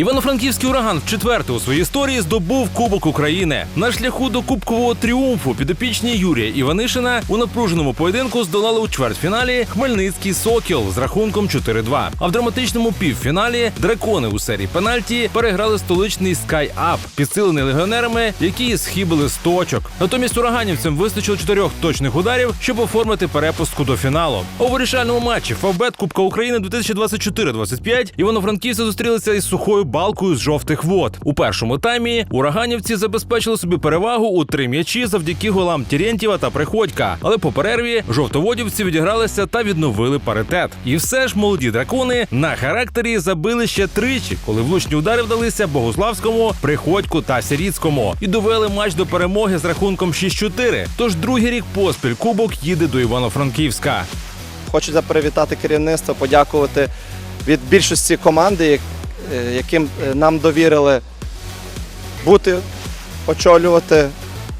Івано-Франківський ураган вчетверте у своїй історії здобув Кубок України. На шляху до кубкового тріумфу підопічні Юрія Іванишина у напруженому поєдинку здолали у чвертьфіналі Хмельницький Сокіл з рахунком 4-2. А в драматичному півфіналі дракони у серії пенальті переграли столичний Up, підсилений легіонерами, які схибили з точок. Натомість ураганівцям вистачило чотирьох точних ударів, щоб оформити перепустку до фіналу. У вирішальному матчі Фавбет Кубка України 2024-25 івано-франківці зустрілися із сухою балкою з жовтих вод. У першому таймі ураганівці забезпечили собі перевагу у три м'ячі завдяки голам Тірєнтєва та Приходька. Але по перерві жовтоводівці відігралися та відновили паритет. І все ж молоді дракони на характері забили ще тричі, коли влучні удари вдалися Богуславському, Приходьку та Сіріцькому і довели матч до перемоги з рахунком 6-4. Тож другий рік поспіль кубок їде до Івано-Франківська. Хочу привітати керівництво, подякувати від більшості команди, яким е, нам довірили бути, очолювати,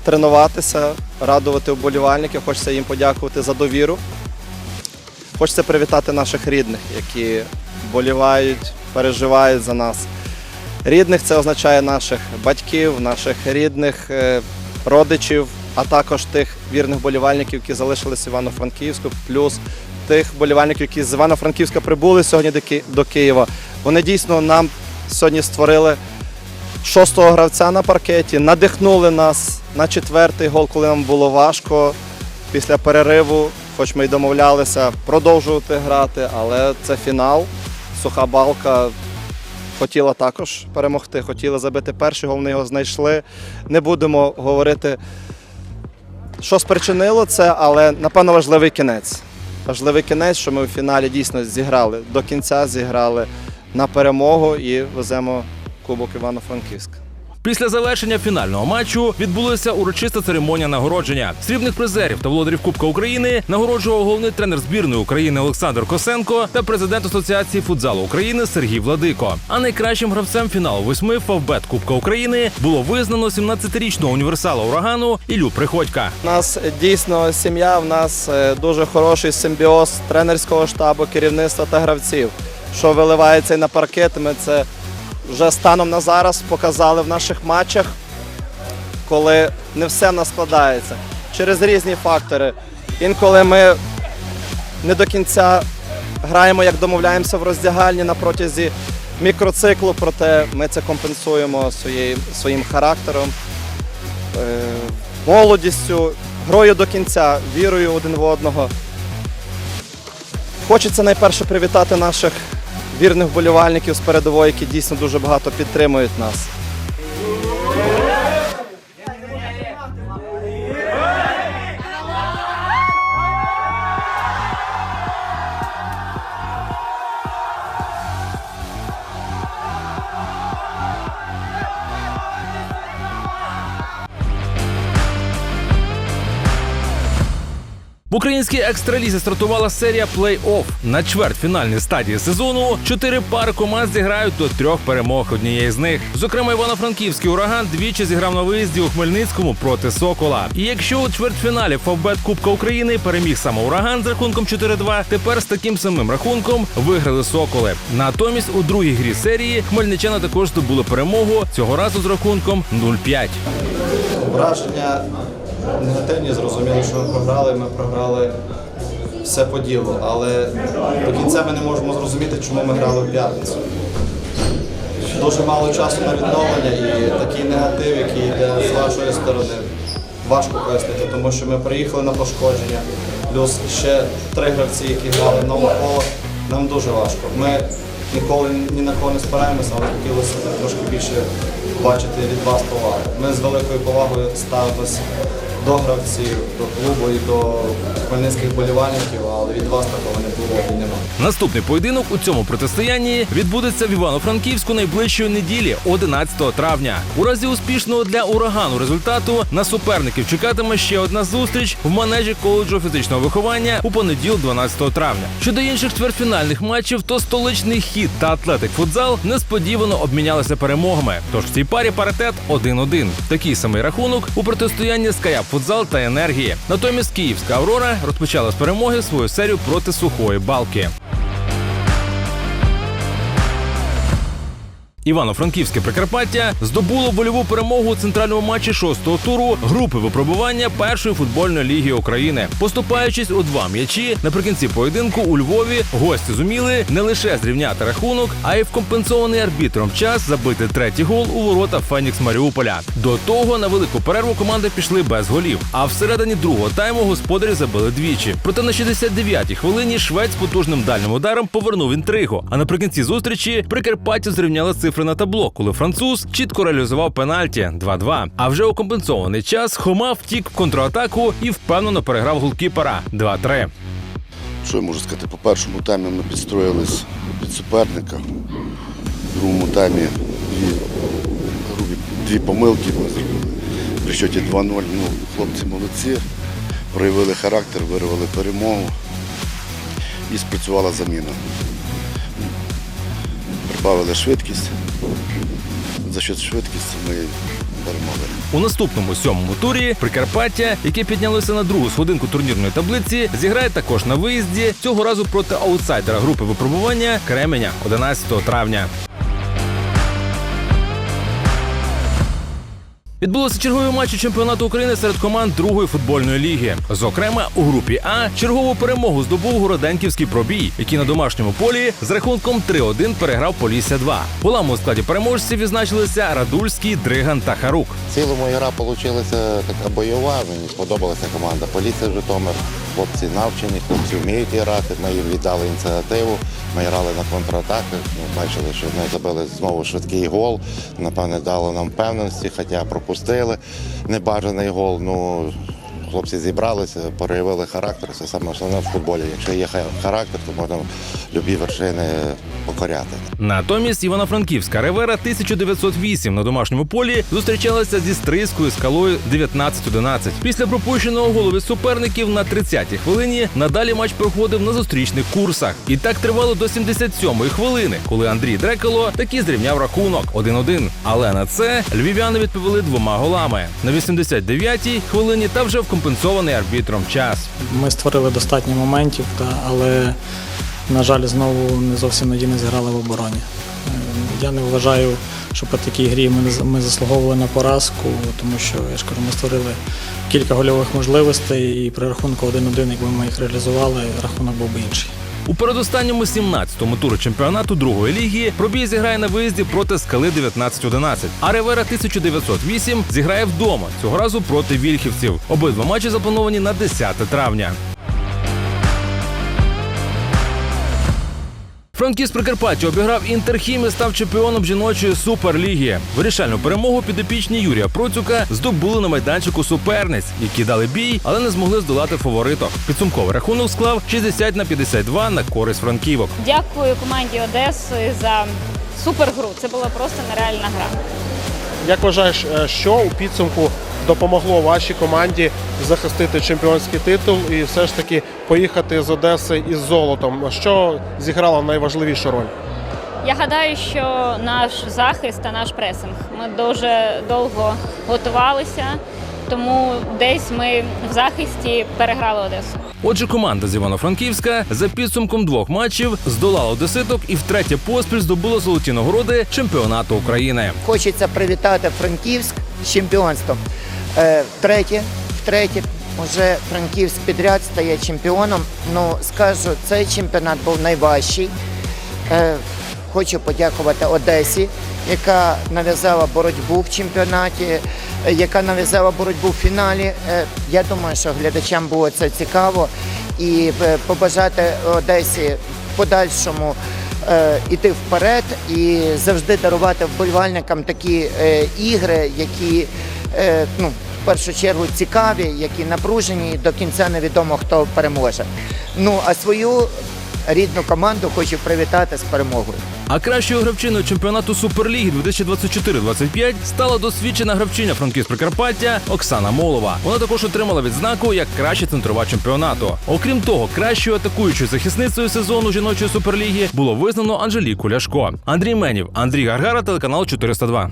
тренуватися, радувати вболівальників. Хочеться їм подякувати за довіру. Хочеться привітати наших рідних, які вболівають, переживають за нас. Рідних це означає наших батьків, наших рідних, е, родичів, а також тих вірних болівальників, які залишились в Івано-Франківську, плюс тих болівальників, які з Івано-Франківська прибули сьогодні до Києва. Вони дійсно нам сьогодні створили шостого гравця на паркеті, надихнули нас на четвертий гол, коли нам було важко після перериву, хоч ми й домовлялися продовжувати грати, але це фінал. Суха балка хотіла також перемогти, хотіла забити перший гол, вони його знайшли. Не будемо говорити, що спричинило це, але напевно важливий кінець. Важливий кінець, що ми у фіналі дійсно зіграли до кінця, зіграли на перемогу і веземо Кубок Івано-Франківська. Після завершення фінального матчу відбулася урочиста церемонія нагородження. Срібних призерів та володарів Кубка України нагороджував головний тренер збірної України Олександр Косенко та президент Асоціації футзалу України Сергій Владико. А найкращим гравцем фіналу восьми Фавбет Кубка України було визнано 17-річного універсала урагану Ілю Приходька. У нас дійсно сім'я, в нас е, дуже хороший симбіоз тренерського штабу, керівництва та гравців. Що виливається і на паркет, ми це вже станом на зараз показали в наших матчах, коли не все нас складається. Через різні фактори. Інколи ми не до кінця граємо, як домовляємося в роздягальні на протязі мікроциклу, проте ми це компенсуємо своєю, своїм характером е, молодістю, грою до кінця, вірою один в одного. Хочеться найперше привітати наших вірних вболівальників з передової, які дійсно дуже багато підтримують нас. В українській екстралізі стартувала серія плей-офф. На чвертьфінальній стадії сезону чотири пари команд зіграють до трьох перемог однієї з них. Зокрема, Івано-Франківський ураган двічі зіграв на виїзді у Хмельницькому проти Сокола. І якщо у чвертьфіналі Фавбет Кубка України переміг саме ураган з рахунком 4-2, тепер з таким самим рахунком виграли Соколи. Натомість у другій грі серії хмельничани також здобули перемогу цього разу з рахунком 0-5. Враження негативні, зрозуміло, що ми програли. Ми програли все по ділу, але до кінця ми не можемо зрозуміти, чому ми грали в п'ятницю. Дуже мало часу на відновлення і такий негатив, який йде з вашої сторони, важко пояснити, тому що ми приїхали на пошкодження, плюс ще три гравці, які грали нове коло, нам дуже важко. Ми ніколи ні на кого не спираємося, але хотілося трошки більше бачити від вас поваги. Ми з великою повагою ставимося до гравців, до клубу і до хмельницьких болівальників, але від вас такого не було і немає. Наступний поєдинок у цьому протистоянні відбудеться в Івано-Франківську найближчої неділі, 11 травня. У разі успішного для урагану результату на суперників чекатиме ще одна зустріч в манежі коледжу фізичного виховання у понеділок, 12 травня. Щодо інших чвертьфінальних матчів, то столичний хід та атлетик футзал несподівано обмінялися перемогами. Тож в цій парі паритет 1-1. Такий самий рахунок у протистоянні Скаяп футзал та енергії. Натомість Київська Аврора розпочала з перемоги свою серію проти сухої балки. Івано-Франківське Прикарпаття здобуло вольову перемогу у центральному матчі шостого туру групи випробування першої футбольної ліги України, поступаючись у два м'ячі наприкінці поєдинку у Львові. Гості зуміли не лише зрівняти рахунок, а й в компенсований арбітром час забити третій гол у ворота Фенікс Маріуполя. До того на велику перерву команди пішли без голів. А всередині другого тайму господарі забили двічі. Проте на 69-й хвилині швець потужним дальним ударом повернув інтригу. А наприкінці зустрічі Прикарпаття зрівняли цифри на табло, коли француз чітко реалізував пенальті 2-2. А вже у компенсований час Хома втік в контратаку і впевнено переграв голкіпера 2-3. Що я можу сказати? По першому таймі ми підстроїлись під суперника. В другому таймі дві, грубі, дві помилки ми зробили. При счеті 2-0. Ну, хлопці молодці, проявили характер, вирвали перемогу і спрацювала заміна. Прибавили швидкість. За счет швидкості ми перемогли. У наступному сьомому турі Прикарпаття, яке піднялося на другу сходинку турнірної таблиці, зіграє також на виїзді цього разу проти аутсайдера групи випробування Кременя 11 травня. Відбулося чергові матчі чемпіонату України серед команд другої футбольної ліги. Зокрема, у групі А чергову перемогу здобув Городенківський пробій, який на домашньому полі з рахунком 3-1 переграв Полісся 2. Голами у складі переможців відзначилися Радульський, Дриган та Харук. В цілому гра вийшла така бойова, мені сподобалася команда. Поліція Житомир, хлопці навчені, хлопці вміють грати. Ми їм віддали ініціативу. Ми грали на контратаках. Ми бачили, що ми забили знову швидкий гол. Напевне, дало нам впевненості, хоча пропустили небажаний гол. Ну, хлопці зібралися, проявили характер. Це саме основне в футболі. Якщо є ха- характер, то можна любі вершини покоряти. Натомість Івано-Франківська Ревера 1908 на домашньому полі зустрічалася зі стрийською скалою 19-11. Після пропущеного голу від суперників на 30-й хвилині надалі матч проходив на зустрічних курсах. І так тривало до 77-ї хвилини, коли Андрій Дрекало таки зрівняв рахунок 1-1. Але на це львів'яни відповіли двома голами на 89-й хвилині та вже в компенсований арбітром час. Ми створили достатньо моментів, але, на жаль, знову не зовсім надійно зіграли в обороні. Е, Я не вважаю, що по такій грі ми, заслуговували на поразку, тому що я ж кажу, ми створили кілька гольових можливостей, і при рахунку 1-1, якби ми їх реалізували, рахунок був би інший. У передостанньому 17-му турі чемпіонату другої ліги пробій зіграє на виїзді проти скали 19-11. А Ревера 1908 зіграє вдома цього разу проти вільхівців. Обидва матчі заплановані на 10 травня. Франківськ Прикарпаття обіграв Інтерхім і став чемпіоном жіночої суперліги. Вирішальну перемогу підопічні Юрія Процюка здобули на майданчику суперниць, які дали бій, але не змогли здолати фавориток. Підсумковий рахунок склав 60 на 52 на користь франківок. Дякую команді Одеси за супергру. Це була просто нереальна гра. Як вважаєш, е, що у підсумку допомогло вашій команді захистити чемпіонський титул і все ж таки поїхати з Одеси із золотом? Що зіграло найважливішу роль? Я гадаю, що наш захист та наш пресинг. Ми дуже довго готувалися, тому десь ми в захисті переграли Одесу. Отже, команда з Івано-Франківська за підсумком двох матчів здолала одеситок і втретє поспіль здобула золоті нагороди чемпіонату України. Хочеться привітати Франківськ з чемпіонством. Е, Втретє, втретє вже Франківськ підряд стає чемпіоном. Ну, скажу, цей чемпіонат був найважчий. Е, Хочу подякувати Одесі, яка нав'язала боротьбу в чемпіонаті, е, яка нав'язала боротьбу в фіналі. Я думаю, що глядачам було це цікаво і побажати Одесі в подальшому іти вперед і завжди дарувати вболівальникам такі ігри, які ну, в першу чергу цікаві, які напружені, і до кінця невідомо хто переможе. Ну а свою рідну команду хочу привітати з перемогою. А кращою гравчиною чемпіонату Суперліги 2024-25 стала досвідчена гравчиня Франківськ Прикарпаття Оксана Молова. Вона також отримала відзнаку як краща центрова чемпіонату. Окрім того, кращою атакуючою захисницею сезону жіночої суперліги було визнано Анжеліку Ляшко. Андрій Менів, Андрій Гаргара, телеканал 402.